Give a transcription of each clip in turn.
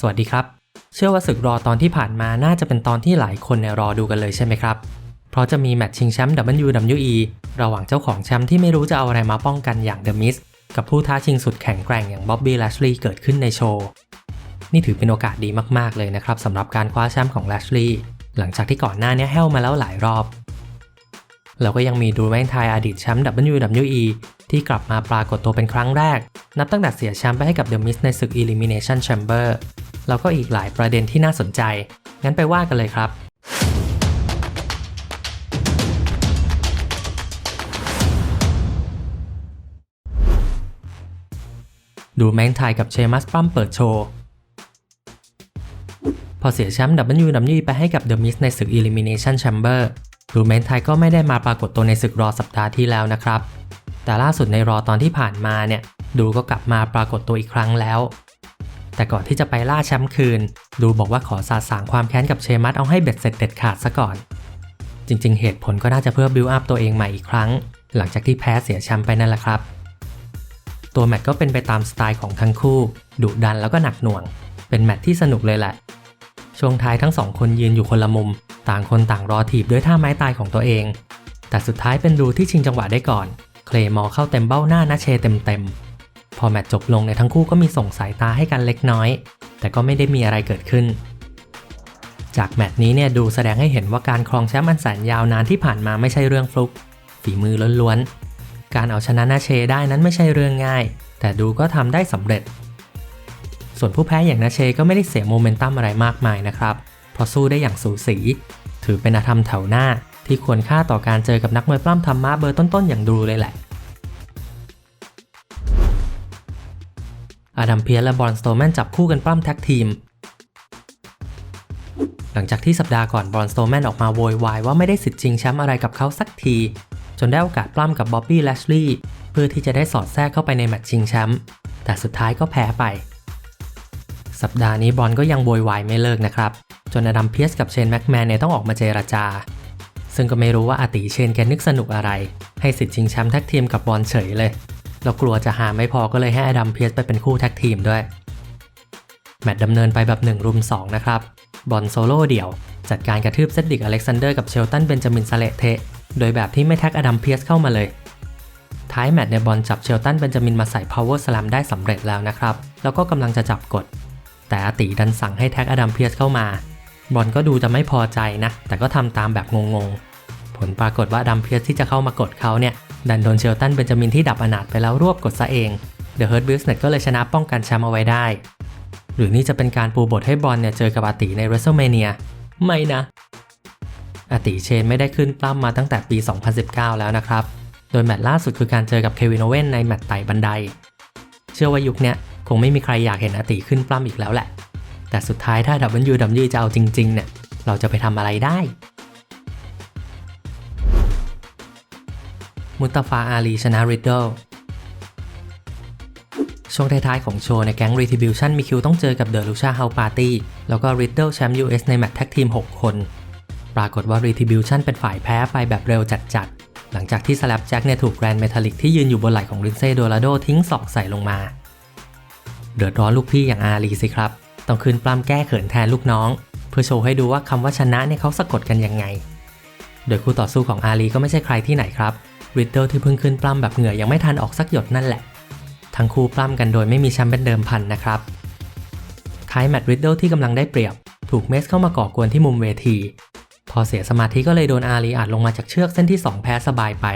สวัสดีครับ เชื่อว่าศึกรอตอนที่ผ่านมาน่าจะเป็นตอนที่หลายคนเนี่ยรอดูกันเลยใช่ไหมครับ เพราะจะมีแมตช์ชิงแชมป์ WWE ระหว่างเจ้าของแชมป์ที่ไม่รู้จะเอาอะไรมาป้องกันอย่าง The Miz กับผู้ท้าชิงสุดแข็งแกร่งอย่าง Bobby Lashley เกิดขึ้นในโชว์ นี่ถือเป็นโอกาสดีมากๆเลยนะครับสำหรับการคว้าแชมป์ของ Lashley หลังจากที่ก่อนหน้านี้แห้วมาแล้วหลายรอบแล้วก็ยังมีดูแมนไทยอดีตแชมป์ WWE ที่กลับมาปรากฏตัวเป็นครั้งแรก นับตั้งแต่เสียแชมป์ไปให้กับ The Miz ในศึก Elimination Chamber แล้วก็อีกหลายประเด็นที่น่าสนใจ งั้นไปว่ากันเลยครับ ดูแมงไทยกับเชมัสปั้มเปิดโชว์ พอเสียแชมป์ WWE ไปให้กับ The Miz ในศึก Elimination Chamber ดูแมนไทยก็ไม่ได้มาปรากฏตัวในศึกรอสัปดาห์ที่แล้วนะครับ แต่ล่าสุดในรอตอนที่ผ่านมาเนี่ย ดูก็กลับมาปรากฏตัวอีกครั้งแล้ว แต่ก่อนที่จะไปล่าแชมป์คืน ดูบอกว่าขอสาสางความแค้นกับเชมัสเอาให้เบ็ดเสร็จเด็ดขาดซะก่อน จริงๆ เหตุผลก็น่าจะเพื่อบิวอัพตัวเองใหม่อีกครั้ง หลังจากที่แพ้เสียแชมป์ไปนั่นแหละครับ ตัวแมตช์ก็เป็นไปตามสไตล์ของทั้งคู่ดุดันแล้วก็หนักหน่วง เป็นแมตช์ที่สนุกเลยแหละ ช่วงท้ายทั้งสองคนยืนอยู่คนละมุม ต่างคนต่างรอถีบด้วยท่าไม้ตายของตัวเอง แต่สุดท้ายเป็นดูที่ชิงจังหวะได้ก่อน เคลมอเข้าเต็มเบ้าหน้านาเชเต็มๆ พอแมตช์จบลงในทั้งคู่ก็มีส่งสายตาให้กันเล็กน้อย แต่ก็ไม่ได้มีอะไรเกิดขึ้น จากแมตช์นี้เนี่ยดูแสดงให้เห็นว่าการครองแชมป์อันแสนยาวนานที่ผ่านมาไม่ใช่เรื่องฟลุก ฝีมือล้วนๆ การเอาชนะนาเชได้นั้นไม่ใช่เรื่องง่าย แต่ดูก็ทำได้สำเร็จ ส่วนผู้แพ้อย่างนาเชก็ไม่ได้เสียโมเมนตัมอะไรมากมายนะครับเพราะสู้ได้อย่างสูสี ถือเป็นอาธรรมแถวหน้าที่ควรค่าต่อการเจอกับนักมวยปล้ำธรรมะเบอร์ต้นๆอย่างดูเลยแหละ อาดัมเพียร์และบอนสโตแมนจับคู่กันปล้ำแท็กทีม หลังจากที่สัปดาห์ก่อนบอนสโตแมนออกมาโวยวายว่าไม่ได้สิทธิ์ชิงแชมป์อะไรกับเขาสักที จนได้โอกาสปล้ำกับบ๊อบบี้แลชลีย์เพื่อที่จะได้สอดแทรกเข้าไปในแมตช์ชิงแชมป์แต่สุดท้ายก็แพ้ไป สัปดาห์นี้บอลก็ยังโวยวายไม่เลิกนะครับ จนอดัมเพียสกับเชนแม็กแมนเนี่ยต้องออกมาเจรจา ซึ่งก็ไม่รู้ว่าอาติเชนแกนึกสนุกอะไร ให้สิทธิ์ชิงแชมป์แท็กทีมกับบอลเฉยเลย เรากลัวจะหาไม่พอก็เลยให้อดัมเพียสไปเป็นคู่แท็กทีมด้วย แมตช์ดำเนินไปแบบ1รุม2 นะครับ บอลโซโล่เดี่ยว จัดการกระทืบเซดดิกอเล็กซานเดอร์กับเชลตันเบนจามินซาเลเทะโดยแบบที่ไม่แท็กอดัมเพียสเข้ามาเลย ท้ายแมตช์ในบอลจับเชลตันเบนจามินมาใส่ power slam ได้สำเร็จแล้วนะครับ แล้วก็กำลังจะจับกด แต่อติดันสั่งให้แท็กอดัมเพียสเข้ามา บอลก็ดูจะไม่พอใจนะ แต่ก็ทำตามแบบงงๆ ผลปรากฏว่าดัมเพียสที่จะเข้ามากดเขาเนี่ย ดันโดนเชลตันเบนจามินที่ดับอนาถไปแล้วรวบกดซะเองเดอะเฮิร์ b บิลส์เน็ตก็เลยชนะป้องกันแชมป์เอาไว้ได้ หรือนี่จะเป็นการปูบทให้บอลเนี่ยเจอกับอาติใน WrestleMania ไม่นะ อาติเชนไม่ได้ขึ้นปล้ำมาตั้งแต่ปี 2019 แล้วนะครับ โดยแมตช์ล่าสุดคือการเจอกับเควินโอเว่นในแมตช์ไต่บันได เชื่อว่ายุคเนี้ยคงไม่มีใครอยากเห็นอาติขึ้นปล้ำอีกแล้วแหละ แต่สุดท้ายถ้า WWE จะเอาจริงๆเนี่ยเราจะไปทำอะไรได้ มุตตาฟาอาลีชนะริดเดิลช่วงท้ายๆของโชว์ในแก๊ง Retribution มีคิวต้องเจอกับเดอะลูชาเฮาปาร์ตี้แล้วก็ริดเดิลแชมป์ US ในแมตช์แท็กทีม 6 คน ปรากฏว่า Retribution เป็นฝ่ายแพ้ไปแบบเร็วจัดๆ หลังจากที่สลับแจ็คเนี่ยถูกแกรนด์เมทัลลิกที่ยืนอยู่บนไหล่ของรินเซ่โดราโดทิ้งศอกใส่ลงมา เดือดร้อนลูกพี่อย่างอาลีสิครับ ต้องคืนปล้ำแก้เขินแทนลูกน้อง เพื่อโชว์ให้ดูว่าคำว่าชนะเนี่ยเขาสะกดกันยังไง โดยคู่ต่อสู้ของอาลีก็ไม่ใช่ใครที่ไหนครับริดเดิลที่เพิ่งขึ้นปล้ำแบบเหงื่อยังไม่ทันออกสักหยดนั่นแหละ ทั้งคู่ปล้ำกันโดยไม่มีแชมป์เป็นเดิมพันนะครับท้ายแมตช์ริดเดิลที่กำลังได้เปรียบ ถูกเมสเข้ามาก่อกวนที่มุมเวที พอเสียสมาธิก็เลยโดนอาลีอัดลงมาจากเชือกเส้นที่ 2 แพ้สบายไป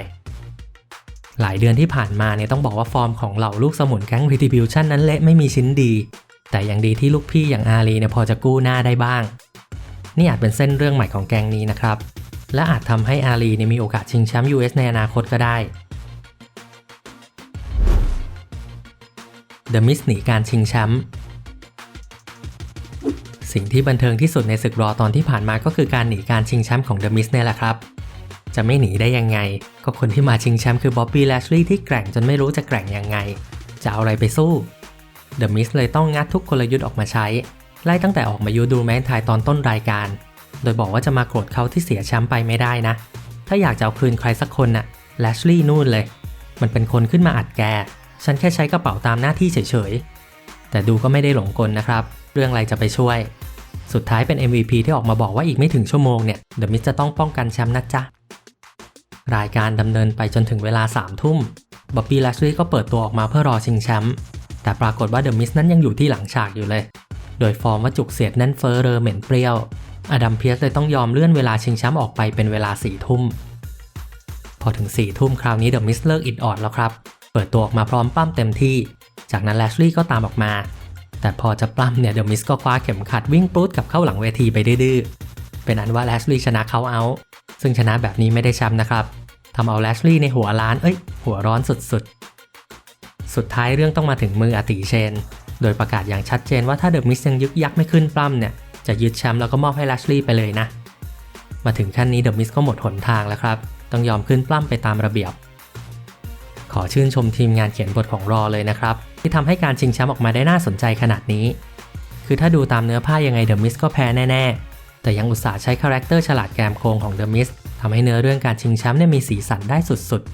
หลายเดือนที่ผ่านมาเนี่ยต้องบอกว่าฟอร์มของเหล่าลูกสมุนแก๊ง Retribution นั้นเละไม่มีชิ้นดี แต่ยังดีที่ลูกพี่อย่างอาลีเนี่ยพอจะกู้หน้าได้บ้าง นี่อาจเป็นเส้นเรื่องใหม่ของแก๊งนี้นะครับ และอาจทำให้อาลีมีโอกาสชิงแชมป์ US ในอนาคตก็ได้ The Miz หนีการชิงแชมป์สิ่งที่บันเทิงที่สุดในศึกรอตอนที่ผ่านมาก็คือการหนีการชิงแชมป์ของ The Miz เนี่ยแหละครับ จะไม่หนีได้ยังไง ก็คนที่มาชิงแชมป์คือ Bobby Lashley ที่แกร่งจนไม่รู้จะแกร่งยังไง จะเอาอะไรไปสู้ The Miz เลยต้องงัดทุกกลยุทธ์ออกมาใช้ ไล่ตั้งแต่ออกมายูดูแมนทายตอนต้นรายการ โดยบอกว่าจะมาโกรธเขาที่เสียแชมป์ไปไม่ได้นะ ถ้าอยากจะเอาคืนใครสักคนน่ะ Lashley นู่นเลย มันเป็นคนขึ้นมาอัดแก ฉันแค่ใช้กระเป๋าตามหน้าที่เฉยๆ แต่ดูก็ไม่ได้หลงกลนะครับ เรื่องอะไรจะไปช่วย สุดท้ายเป็น MVP ที่ออกมาบอกว่าอีกไม่ถึงชั่วโมงเนี่ยเดอะมิสจะต้องป้องกันแชมป์นะจ๊ะ รายการดำเนินไปจนถึงเวลา3ามทุ่มบ๊อบบี้แลชลีย์ก็เปิดตัวออกมาเพื่อรอชิงแชมป์แต่ปรากฏว่าเดอะมิสนั้นยังอยู่ที่หลังฉากอยู่เลย โดยฟอร์มว่าจุกเสียดแน่นเฟ้อเรอเหม็นเปรี้ยว อดัมเพียสเลยต้องยอมเลื่อนเวลาชิงแชมป์ออกไปเป็นเวลา4ี่ทุ่ม พอถึง4ี่ทุ่มคราวนี้เดอะมิสเลิกอิดออดแล้วครับ เปิดตัวออกมาพร้อมปั้มเต็มที่ จากนั้นแลชลีย์ก็ตามออกมา แต่พอจะปล้ำเนี่ยเดอะมิสก็คว้าเข็มขัดวิ่งปรูดกับเข้าหลังเวทีไปดื้อเป็นอันว่าแลชลีย์ชนะเขาเอาซึ่งชนะแบบนี้ไม่ได้แชมป์นะครับทำเอาแลชลีย์ในหัวล้านเอ้ย หัวร้อนสุดๆ สุดท้ายเรื่องต้องมาถึงมืออาติเชน โดยประกาศอย่างชัดเจนว่าถ้าเดอะมิสยังยึกยักไม่ขึ้นปล้ำเนี่ย จะยึดแชมป์แล้วก็มอบให้แลชลีย์ไปเลยนะ มาถึงขั้นนี้เดอะมิสก็หมดหนทางแล้วครับ ต้องยอมขึ้นปล้ำไปตามระเบียบ ขอชื่นชมทีมงานเขียนบทของรอเลยนะครับ ที่ทำให้การชิงแชมป์ออกมาได้น่าสนใจขนาดนี้ คือถ้าดูตามเนื้อผ้ายังไงเดอะมิสก็แพ้แน่ๆ แต่ยังอุตส่าห์ใช้คาแรคเตอร์ฉลาดแกมโกงของเดอะมิสทำให้เนื้อเรื่องการชิงแชมป์เนี่ยมีสีสันได้สุดๆ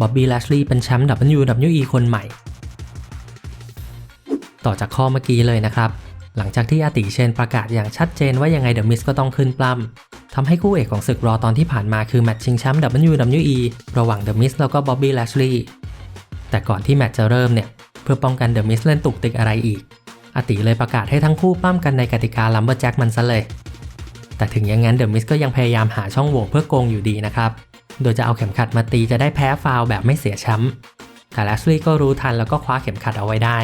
บ๊อบบี้แลชลีย์เป็นแชมป์ WWE คนใหม่ ต่อจากข้อเมื่อกี้เลยนะครับ หลังจากที่อาติเชนประกาศอย่างชัดเจนว่ายังไงเดอะมิสก็ต้องขึ้นปล้ำทำให้คู่เอกของศึกรอตอนที่ผ่านมาคือแมตช์ชิงแชมป์ WWE ระหว่างเดอะมิสแล้วก็บ๊อบบี้แลชลีย์แต่ก่อนที่แมตช์จะเริ่มเนี่ย เพื่อป้องกันเดอะมิสเล่นตุกติกอะไรอีก อาติเลยประกาศให้ทั้งคู่ปั้มกันในกติกาลัมเบอร์แจ็คมันซะเลย แต่ถึงอย่างนั้นเดอะมิสก็ยังพยายามหาช่องโหว่เพื่อโกงอยู่ดีนะครับโดยจะเอาเข็มขัดมาตีจะได้แพ้ฟาวแบบไม่เสียแชมป์แต่แลชลีย์ก็รู้ทันแล้วก็คว้าเข็มขัดเอาไว้ได้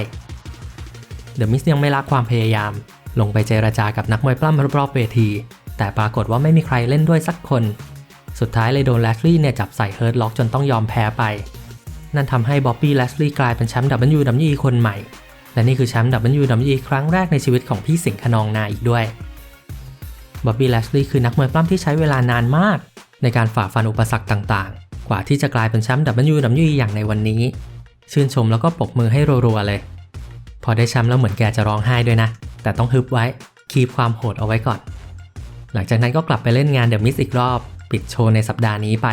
เดอะมิสยังไม่ละความพยายาม ลงไปเจรจากับนักมวยปล้ำรอบๆเวที แต่ปรากฏว่าไม่มีใครเล่นด้วยสักคน สุดท้ายเลยโดนแลชลีย์เนี่ยจับใส่เฮิร์ตล็อกจนต้องยอมแพ้ไป นั่นทำให้บ๊อบบี้แลชลีย์กลายเป็นแชมป์ WWE คนใหม่ และนี่คือแชมป์ WWE ครั้งแรกในชีวิตของพี่สิงห์ขนองนาอีกด้วยบ๊อบบี้แลชลีย์คือนักมวยปล้ำที่ใช้เวลานานมาก ในการฝ่าฟันอุปสรรคต่างๆ กว่าที่จะกลายเป็นแชมป์ WWE อย่างในวันนี้ ชื่นชมแล้วก็ปรบมือให้รัวๆเลย พอได้แชมป์แล้วเหมือนแกจะร้องไห้ด้วยนะ แต่ต้องฮึบไว้ คีบความโหดเอาไว้ก่อน หลังจากนั้นก็กลับไปเล่นงานเดอะมิสอีกรอบ ปิดโชว์ในสัปดาห์นี้ไป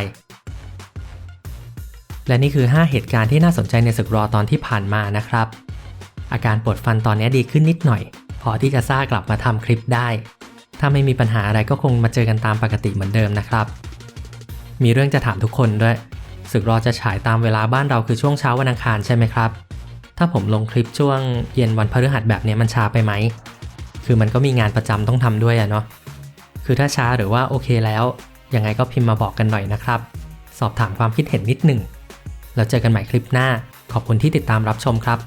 และนี่คือ 5 เหตุการณ์ที่น่าสนใจในศึกรอตอนที่ผ่านมานะครับ อาการปวดฟันตอนนี้ดีขึ้นนิดหน่อย พอที่จะซ่ากลับมาทำคลิปได้ ถ้าไม่มีปัญหาอะไรก็คงมาเจอกันตามปกติเหมือนเดิมนะครับ มีเรื่องจะถามทุกคนด้วยศึกรอจะฉายตามเวลาบ้านเราคือช่วงเช้าวันอังคารใช่ไหมครับ ถ้าผมลงคลิปช่วงเย็นวันพฤหัสแบบนี้มันช้าไปไหม คือมันก็มีงานประจำต้องทำด้วยอะเนาะ คือถ้าช้าหรือว่าโอเคแล้ว ยังไงก็พิมพ์มาบอกกันหน่อยนะครับ สอบถามความคิดเห็นนิดหนึ่ง แล้วเจอกันใหม่คลิปหน้า ขอบคุณที่ติดตามรับชมครับ